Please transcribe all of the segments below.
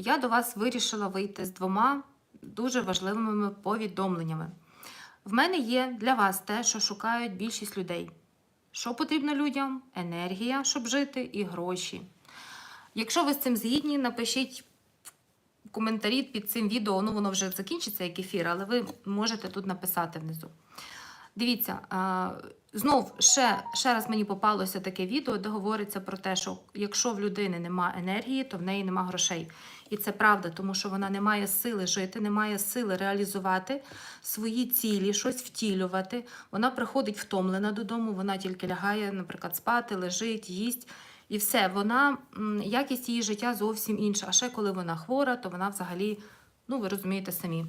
я до вас вирішила вийти з двома дуже важливими повідомленнями. В мене є для вас те, що шукають більшість людей. Що потрібно людям? Енергія, щоб жити, і гроші. Якщо ви з цим згідні, напишіть в коментарі під цим відео. Ну, воно вже закінчиться як ефір, але ви можете тут написати внизу. Дивіться, знов ще, ще раз мені попалося таке відео, де говориться про те, що якщо в людини нема енергії, то в неї нема грошей. І це правда, тому що вона не має сили жити, не має сили реалізувати свої цілі, щось втілювати. Вона приходить втомлена додому, вона тільки лягає, наприклад, спати, лежить, їсть. І все, вона якість її життя зовсім інша. А ще коли вона хвора, то вона взагалі, ну ви розумієте самі.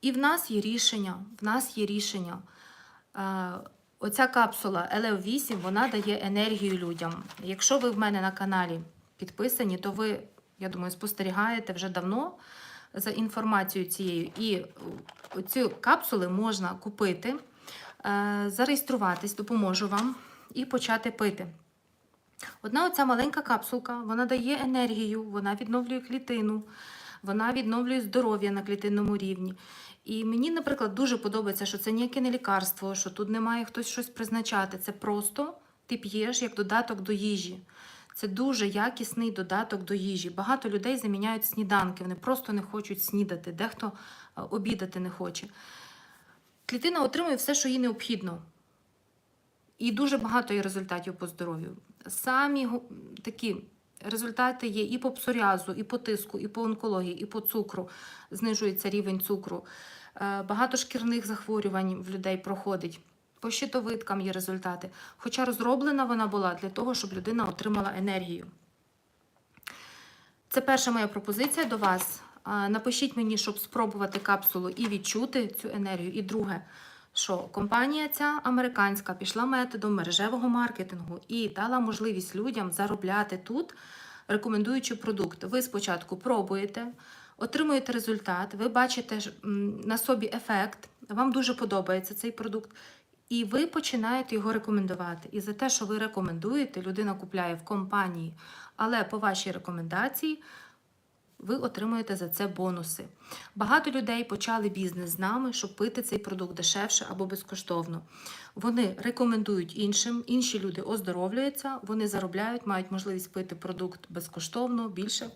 І в нас є рішення. В нас є рішення. Е, оця капсула ЛЕО8 вона дає енергію людям. Якщо ви в мене на каналі підписані, то ви, я думаю, спостерігаєте вже давно за інформацією цією. І ці капсули можна купити, е, зареєструватись, допоможу вам і почати пити. Одна оця маленька капсулка, вона дає енергію, вона відновлює клітину, вона відновлює здоров'я на клітинному рівні. І мені, наприклад, дуже подобається, що це ніяке не лікарство, що тут не має хтось щось призначати. Це просто ти п'єш як додаток до їжі. Це дуже якісний додаток до їжі. Багато людей заміняють сніданки, вони просто не хочуть снідати, дехто е, обідати не хоче. Клітина отримує все, що їй необхідно. І дуже багато є результатів по здоров'ю. Самі такі результати є і по псоріазу, і по тиску, і по онкології, і по цукру. Знижується рівень цукру. Е, Багато шкірних захворювань в людей проходить. По щитовидкам є результати. Хоча розроблена вона була для того, щоб людина отримала енергію. Це перша моя пропозиція до вас. Напишіть мені, щоб спробувати капсулу і відчути цю енергію. І друге, що компанія ця американська пішла методом мережевого маркетингу і дала можливість людям заробляти тут, рекомендуючи продукт. Ви спочатку пробуєте, отримуєте результат, ви бачите на собі ефект, вам дуже подобається цей продукт. І ви починаєте його рекомендувати. І за те, що ви рекомендуєте, людина купляє в компанії, але по вашій рекомендації ви отримуєте за це бонуси. Багато людей почали бізнес з нами, щоб пити цей продукт дешевше або безкоштовно. Вони рекомендують іншим, інші люди оздоровлюються, вони заробляють, мають можливість пити продукт безкоштовно, більше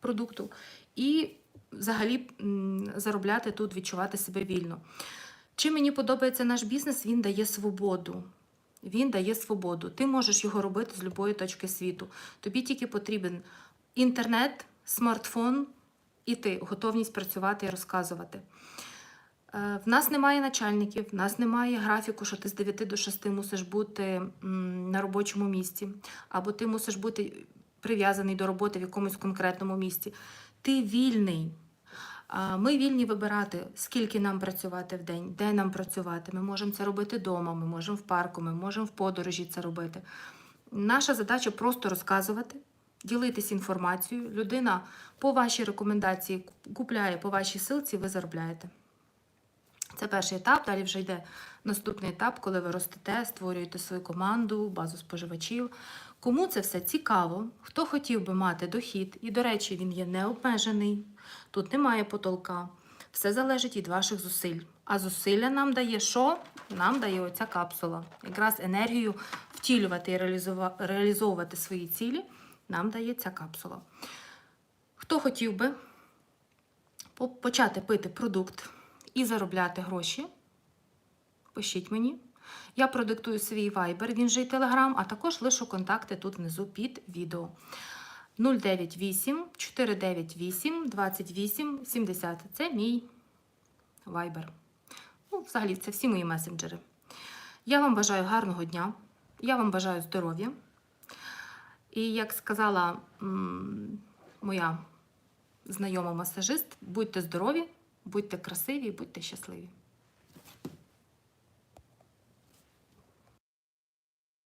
продукту, і взагалі заробляти тут, відчувати себе вільно. Чим мені подобається наш бізнес, він дає свободу. Він дає свободу. Ти можеш його робити з будь-якої точки світу. Тобі тільки потрібен інтернет, смартфон і ти, готовність працювати і розказувати. Е, В нас немає начальників, в нас немає графіку, що ти з 9 до 6 мусиш бути на робочому місці, або ти мусиш бути прив'язаний до роботи в якомусь конкретному місці. Ти вільний. Ми вільні вибирати, скільки нам працювати в день, де нам працювати. Ми можемо це робити вдома, ми можемо в парку, ми можемо в подорожі це робити. Наша задача просто розказувати, ділитись інформацією. Людина по вашій рекомендації купляє по вашій силці, ви заробляєте. Це перший етап. Далі вже йде наступний етап, коли ви ростете, створюєте свою команду, базу споживачів. Кому це все цікаво, хто хотів би мати дохід, і, до речі, він є необмежений, тут немає потолка. Все залежить від ваших зусиль. А зусилля нам дає що? Нам дає оця капсула. Якраз енергію втілювати і реалізовувати свої цілі нам дає ця капсула. Хто хотів би почати пити продукт і заробляти гроші, пишіть мені. Я продиктую свій Viber, він же й Telegram, а також лишу контакти тут внизу під відео. 098 498 28 70. Це мій Viber. Ну, взагалі, це всі мої месенджери. Я вам бажаю гарного дня. Я вам бажаю здоров'я. І як сказала моя знайома масажист, будьте здорові, будьте красиві, будьте щасливі.